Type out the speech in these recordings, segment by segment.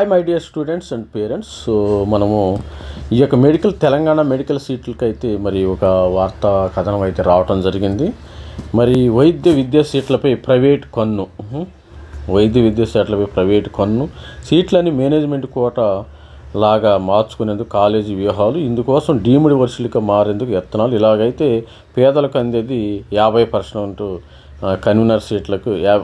Hi my dear students and parents so మనము ఈ యొక్క మెడికల్ తెలంగాణ మెడికల్ సీట్లకి అయితే మరి ఒక వార్తా కథనం అయితే రావటం జరిగింది. మరి వైద్య విద్యా సీట్లపై ప్రైవేట్ కన్ను వైద్య విద్యా సీట్లపై ప్రైవేట్ కన్ను సీట్లని మేనేజ్మెంట్ కోట లాగా మార్చుకునేందుకు కాలేజీ వ్యూహాలు ఇందుకోసం డీమ్డ్ వర్షులుగా మారేందుకు యత్నాలు. ఇలాగైతే పేదలకు అందేది యాభై పర్సెంట్ కన్వీనర్ సీట్లకు యా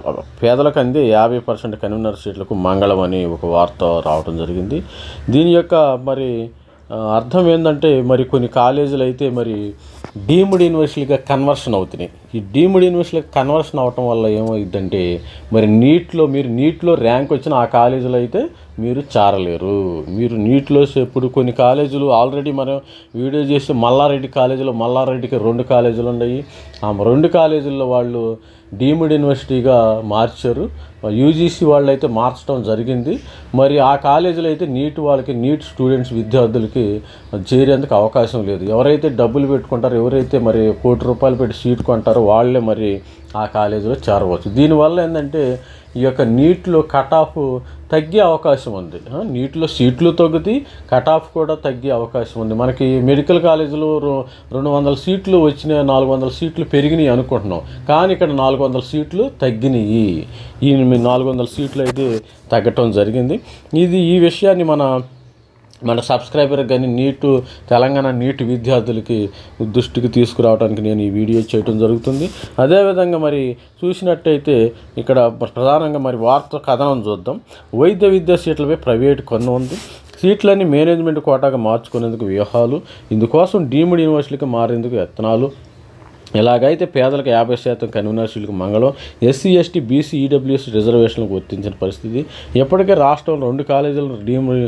పేదలకు అందే యాభై పర్సెంట్ కన్వీనర్ సీట్లకు మంగళం అని ఒక వార్త రావడం జరిగింది. దీని యొక్క మరి అర్థం ఏంటంటే మరి కొన్ని కాలేజీలు అయితే మరి డీమ్డ్ యూనివర్సిటీగా కన్వర్షన్ అవుతున్నాయి. ఈ డీమ్డ్ యూనివర్సిటీలకు కన్వర్షన్ అవటం వల్ల ఏమవుతుందంటే మరి నీట్లో మీరు నీట్లో ర్యాంక్ వచ్చిన ఆ కాలేజీలో అయితే మీరు చేరలేరు. మీరు నీట్లో ఇప్పుడు కొన్ని కాలేజీలు ఆల్రెడీ మనం వీడియో చేసి మల్లారెడ్డి కాలేజీలో మల్లారెడ్డికి రెండు కాలేజీలు ఉన్నాయి. ఆ రెండు కాలేజీల్లో వాళ్ళు డీమ్డ్ యూనివర్సిటీగా మార్చారు. యూజీసీ వాళ్ళు అయితే మార్చడం జరిగింది. మరి ఆ కాలేజీలో అయితే నీట్ వాళ్ళకి నీట్ స్టూడెంట్స్ విద్యార్థులకి చేరేందుకు అవకాశం లేదు. ఎవరైతే డబ్బులు పెట్టుకుంటారో ఎవరైతే మరి కోటి రూపాయలు పెట్టి సీట్ కొంటారో వాళ్ళే మరి ఆ కాలేజీలో చేరవచ్చు. దీనివల్ల ఏంటంటే ఈ యొక్క నీట్లో కట్ ఆఫ్ తగ్గే అవకాశం ఉంది. నీటిలో సీట్లు తగ్గుతాయి కట్ ఆఫ్ కూడా తగ్గే అవకాశం ఉంది. మనకి మెడికల్ కాలేజీలో రెండు వందల సీట్లు వచ్చిన నాలుగు వందల సీట్లు పెరిగినాయి అనుకుంటున్నాం. కానీ ఇక్కడ నాలుగు వందల సీట్లు తగ్గినాయి. ఈ నాలుగు వందల సీట్లు అయితే తగ్గటం జరిగింది. ఇది ఈ విషయాన్ని మన మన సబ్స్క్రైబర్ కానీ నీటు తెలంగాణ నీట్ విద్యార్థులకి దృష్టికి తీసుకురావడానికి నేను ఈ వీడియో చేయడం జరుగుతుంది. అదేవిధంగా మరి చూసినట్టయితే ఇక్కడ ప్రధానంగా మరి వార్త కథనం చూద్దాం. వైద్య విద్యా సీట్లపై ప్రైవేట్ కొన్న ఉంది. సీట్లన్నీ మేనేజ్మెంట్ కోటాగా మార్చుకునేందుకు వ్యూహాలు. ఇందుకోసం డీమ్డ్ యూనివర్సిటీకి మారేందుకు యత్నాలు. ఇలాగైతే పేదలకు యాభై శాతం కన్వీనర్షీలకు మంగళం ఎస్సీ ఎస్టీ బీసీ ఈడబ్ల్యూఎస్ రిజర్వేషన్లకు వర్తించిన పరిస్థితి ఇప్పటికే రాష్ట్రంలో రెండు కాలేజీలు డీమ్డ్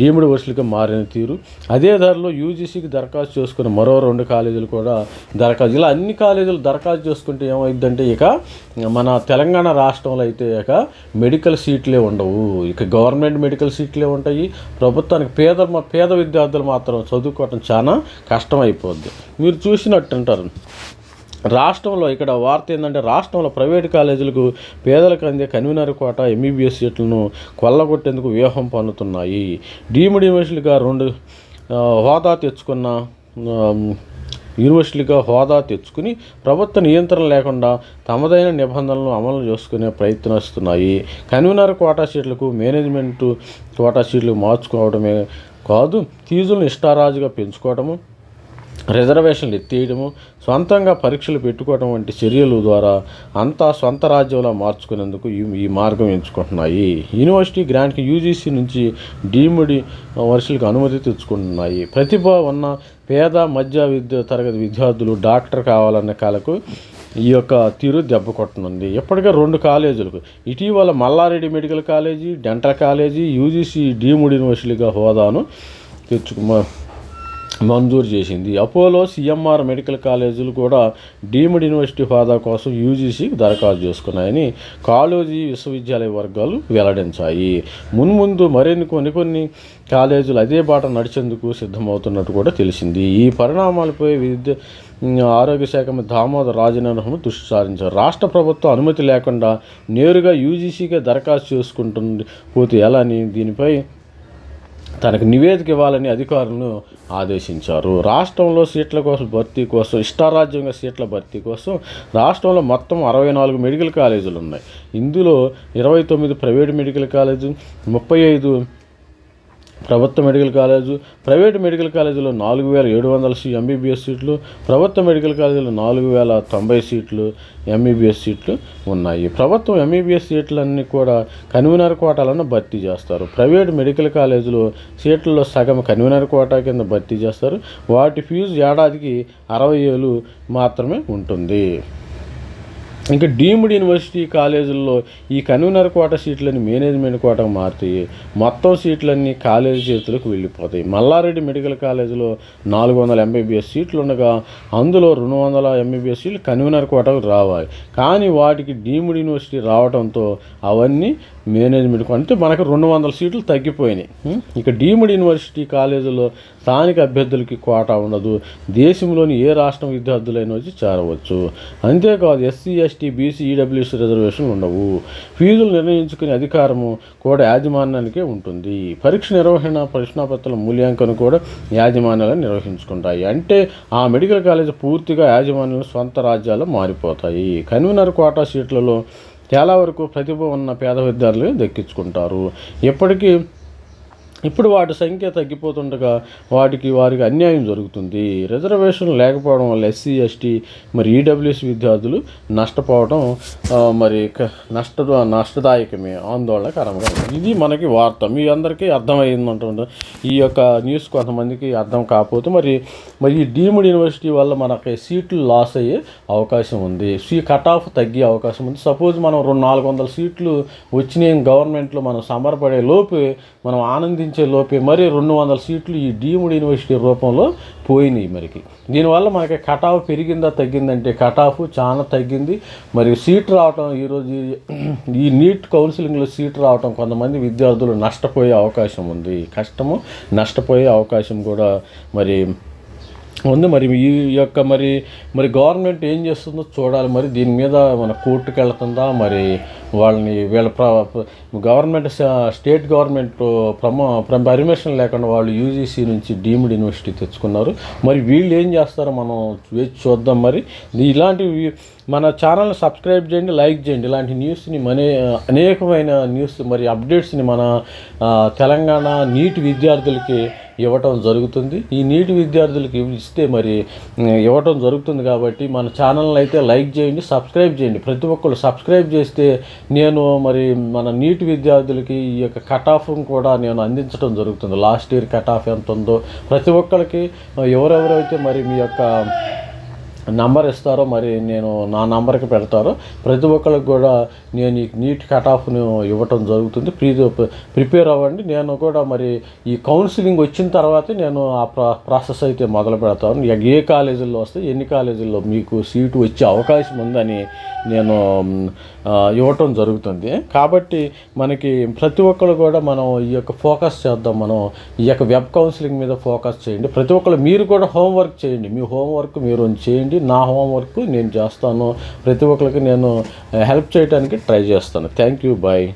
డీమ్డ్ వర్షులుగా మారిన తీరు. అదే ధరలో యూజీసీకి దరఖాస్తు చేసుకున్న మరో రెండు కాలేజీలు కూడా దరఖాస్తు ఇలా అన్ని కాలేజీలు దరఖాస్తు చేసుకుంటే ఏమైందంటే ఇక మన తెలంగాణ రాష్ట్రంలో అయితే ఇక మెడికల్ సీట్లే ఉండవు. ఇక గవర్నమెంట్ మెడికల్ సీట్లే ఉంటాయి. ప్రభుత్వానికి పేద పేద విద్యార్థులు మాత్రం చదువుకోవటం చాలా కష్టమైపోద్ది. మీరు చూసినట్టుంటారు. రాష్ట్రంలో ఇక్కడ వార్త ఏంటంటే రాష్ట్రంలో ప్రైవేట్ కాలేజీలకు పేదలకు అందే కన్వీనర్ కోట ఎంబీబీఎస్ సీట్లను కొల్లగొట్టేందుకు వ్యూహం పన్నుతున్నాయి. డీమ్డ్ యూనివర్సిటీగా రెండు హోదా తెచ్చుకున్న యూనివర్సిటీగా హోదా తెచ్చుకుని ప్రభుత్వ నియంత్రణ లేకుండా తమదైన నిబంధనలను అమలు చేసుకునే ప్రయత్నిస్తున్నాయి కన్వీనర్ కోటా సీట్లకు మేనేజ్మెంట్ కోటా సీట్లు మార్చుకోవడమే కాదు ఫీజులను ఇష్టారాజుగా పెంచుకోవడము రిజర్వేషన్లు ఎత్తేయడము సొంతంగా పరీక్షలు పెట్టుకోవడం వంటి చర్యలు ద్వారా అంతా సొంత రాజ్యంలో మార్చుకునేందుకు ఈ మార్గం ఎంచుకుంటున్నాయి. యూనివర్సిటీ గ్రాంట్కి యూజీసీ నుంచి డీముడి వర్షాలకు అనుమతి తెచ్చుకుంటున్నాయి. ప్రతిభ ఉన్న పేద మధ్య విద్య తరగతి విద్యార్థులు డాక్టర్ కావాలనే కాలకు ఈ యొక్క తీరు దెబ్బ కొట్టనుంది ఇప్పటికే రెండు కాలేజీలకు ఇటీవల Mallareddy medical college dental college UGC deemed యూనివర్సిటీగా హోదాను తెచ్చుకు మంజూరు చేసింది. అపోలో సిఎంఆర్ మెడికల్ కాలేజీలు కూడా డీమ్డ్ యూనివర్సిటీ హోదా కోసం యూజీసీకి దరఖాస్తు చేసుకున్నాయని కాలేజీ విశ్వవిద్యాలయ వర్గాలు వెల్లడించాయి. మున్ముందు మరిన్ని కొన్ని కొన్ని కాలేజీలు అదే బాట నడిచేందుకు సిద్ధమవుతున్నట్టు కూడా తెలిసింది. ఈ పరిణామాలపై విద్య ఆరోగ్య శాఖ మంత్రి దామోదర్ రాజనరహం దృష్టి సారించారు. రాష్ట్ర ప్రభుత్వం అనుమతి లేకుండా నేరుగా యూజీసీకే దరఖాస్తు చేసుకుంటుంది పోతే ఎలా అని దీనిపై తనకు నివేదిక ఇవ్వాలని అధికారులను ఆదేశించారు. రాష్ట్రంలో సీట్ల కోసం భర్తీ కోసం ఇష్టారాజ్యంగా సీట్ల భర్తీ కోసం రాష్ట్రంలో మొత్తం అరవై నాలుగు మెడికల్ కాలేజీలు ఉన్నాయి. ఇందులో ఇరవై తొమ్మిది ప్రైవేట్ మెడికల్ కాలేజీ ముప్పై ఐదు ప్రభుత్వ మెడికల్ కాలేజు ప్రైవేట్ మెడికల్ కాలేజీలో నాలుగు వేల ఏడు వందల సీ ఎంబీబీఎస్ సీట్లు ప్రభుత్వ మెడికల్ కాలేజీలో నాలుగు వేల తొంభై సీట్లు ఎంబీబీఎస్ సీట్లు ఉన్నాయి. ప్రభుత్వం ఎంబీబీఎస్ సీట్లన్నీ కూడా కన్వీనర్ కోటాలను భర్తీ చేస్తారు. ప్రైవేట్ మెడికల్ కాలేజీలో సీట్లలో సగం కన్వీనర్ కోటా కింద భర్తీ చేస్తారు. వాటి ఫీజు ఏడాదికి అరవై వేలు మాత్రమే ఉంటుంది. ఇంకా డీమ్డ్ యూనివర్సిటీ కాలేజీల్లో ఈ కన్వీనర్ కోట సీట్లని మేనేజ్మెంట్ కోటకు మారుతాయి. మొత్తం సీట్లన్నీ కాలేజీ చేతులకు వెళ్ళిపోతాయి. మల్లారెడ్డి మెడికల్ కాలేజీలో నాలుగు వందల ఎంబీబీఎస్ సీట్లు ఉండగా అందులో రెండు వందల ఎంబీబీఎస్ సీట్లు కన్వీనర్ కోటకు రావాలి. కానీ వాటికి డీమ్డ్ యూనివర్సిటీ రావడంతో అవన్నీ మేనేజ్మెంట్ అంటే మనకు రెండు వందల సీట్లు తగ్గిపోయినాయి. ఇక డీమ్డ్ యూనివర్సిటీ కాలేజీలో స్థానిక అభ్యర్థులకి కోటా ఉండదు. దేశంలోని ఏ రాష్ట్రం విద్యార్థులైనా వచ్చి చేరవచ్చు. అంతేకాదు ఎస్సీ ఎస్టీ బీసీ ఈడబ్ల్యూసీ రిజర్వేషన్లు ఉండవు. ఫీజులు నిర్ణయించుకునే అధికారము కూడా యాజమాన్యానికే ఉంటుంది. పరీక్ష నిర్వహణ ప్రశ్నాపత్రాల మూల్యాంకనం కూడా యాజమాన్యాలు నిర్వహించుకుంటాయి. అంటే ఆ మెడికల్ కాలేజ్ పూర్తిగా యాజమాన్యాలు సొంత రాజ్యాలు మారిపోతాయి. కన్వీనర్ కోటా సీట్లలో చాలా వరకు ప్రతిభ ఉన్న పేద విద్యార్థులు దక్కించుకుంటారు. ఇప్పటికీ ఇప్పుడు వాటి సంఖ్య తగ్గిపోతుండగా వాటికి వారికి అన్యాయం జరుగుతుంది. రిజర్వేషన్ లేకపోవడం వల్ల ఎస్సీ ఎస్టీ మరి ఈడబ్ల్యూఎస్ విద్యార్థులు నష్టపోవడం మరి క- నష్ట నష్టదాయకమే ఆందోళనకరంగా ఇది మనకి వార్త. మీ అందరికీ అర్థమైందంటుంది ఈ యొక్క న్యూస్ కొంతమందికి అర్థం కాకపోతే మరి మరి ఈ డీమ్డ్ యూనివర్సిటీ వల్ల మనకి సీట్లు లాస్ అయ్యే అవకాశం ఉంది. సీ కట్ ఆఫ్ తగ్గే అవకాశం ఉంది. సపోజ్ మనం రెండు నాలుగు వందల సీట్లు వచ్చినాయి గవర్నమెంట్లో మనం సమరపడే లోపే మనం ఆనందించ లోపే మరి రెండు వందల సీట్లు ఈ డీమ్డ్ యూనివర్సిటీ రూపంలో పోయినాయి మరికి. దీనివల్ల మనకి కటాఫ్ పెరిగిందా తగ్గిందంటే కటాఫ్ చాలా తగ్గింది. మరి సీట్ రావటం ఈరోజు ఈ- ఈ నీట్ కౌన్సిలింగ్లో సీట్ రావటం కొంతమంది విద్యార్థులు నష్టపోయే అవకాశం ఉంది. కష్టము నష్టపోయే అవకాశం కూడా మరి ఉంది. మరి ఈ యొక్క మరి మరి గవర్నమెంట్ ఏం చేస్తుందో చూడాలి. మరి దీని మీద మన కోర్టుకు వెళ్తుందా మరి వాళ్ళని వీళ్ళ ప్ర గవర్నమెంట్ స్టేట్ గవర్నమెంట్ ప్రమో పర్మిషన్ లేకుండా వాళ్ళు యూజీసీ నుంచి డీమ్డ్ యూనివర్సిటీ తెచ్చుకున్నారు. మరి వీళ్ళు ఏం చేస్తారో మనం వేచి చూద్దాం మరి. ఇలాంటివి మన ఛానల్ని సబ్స్క్రైబ్ చేయండి లైక్ చేయండి. ఇలాంటి న్యూస్ని మనే అనేకమైన న్యూస్ మరి అప్డేట్స్ని మన తెలంగాణ నీటి విద్యార్థులకి ఇవ్వటం జరుగుతుంది. ఈ నీటి విద్యార్థులకి ఇస్తే మరి ఇవ్వటం జరుగుతుంది కాబట్టి మన ఛానల్ని అయితే లైక్ చేయండి సబ్స్క్రైబ్ చేయండి. ప్రతి ఒక్కరు సబ్స్క్రైబ్ చేస్తే నేను మరి మన నీటి విద్యార్థులకి ఈ యొక్క కట్ ఆఫ్ను కూడా నేను అందించడం జరుగుతుంది. లాస్ట్ ఇయర్ కట్ ఆఫ్ ఎంత ఉందో ప్రతి ఒక్కరికి ఎవరెవరైతే మరి మీ యొక్క నంబర్ ఇస్తారో మరి నేను నా నంబర్కి పెడతారో. ప్రతి ఒక్కరికి కూడా నేను ఈ నీట్ కట్ ఆఫ్ను ఇవ్వటం జరుగుతుంది. ప్రీ ప్రిపేర్ అవ్వండి. నేను కూడా మరి ఈ కౌన్సిలింగ్ వచ్చిన తర్వాతే నేను ఆ ప్రా ప్రాసెస్ అయితే మొదలు పెడతాను. ఏ కాలేజీల్లో వస్తే ఎన్ని కాలేజీల్లో మీకు సీటు వచ్చే అవకాశం ఉందని నేను ఇవ్వటం జరుగుతుంది. కాబట్టి మనకి ప్రతి ఒక్కరు కూడా మనం ఈ యొక్క ఫోకస్ చేద్దాం. మనం ఈ యొక్క వెబ్ కౌన్సిలింగ్ మీద ఫోకస్ చేయండి. ప్రతి ఒక్కరు మీరు కూడా హోంవర్క్ చేయండి. మీ హోంవర్క్ మీరు చేయండి. చేయండి. నా హోంవర్క్ నేను చేస్తాను. ప్రతి ఒక్కరికి నేను eh, హెల్ప్ చేయడానికి ట్రై చేస్తాను. Thank you bye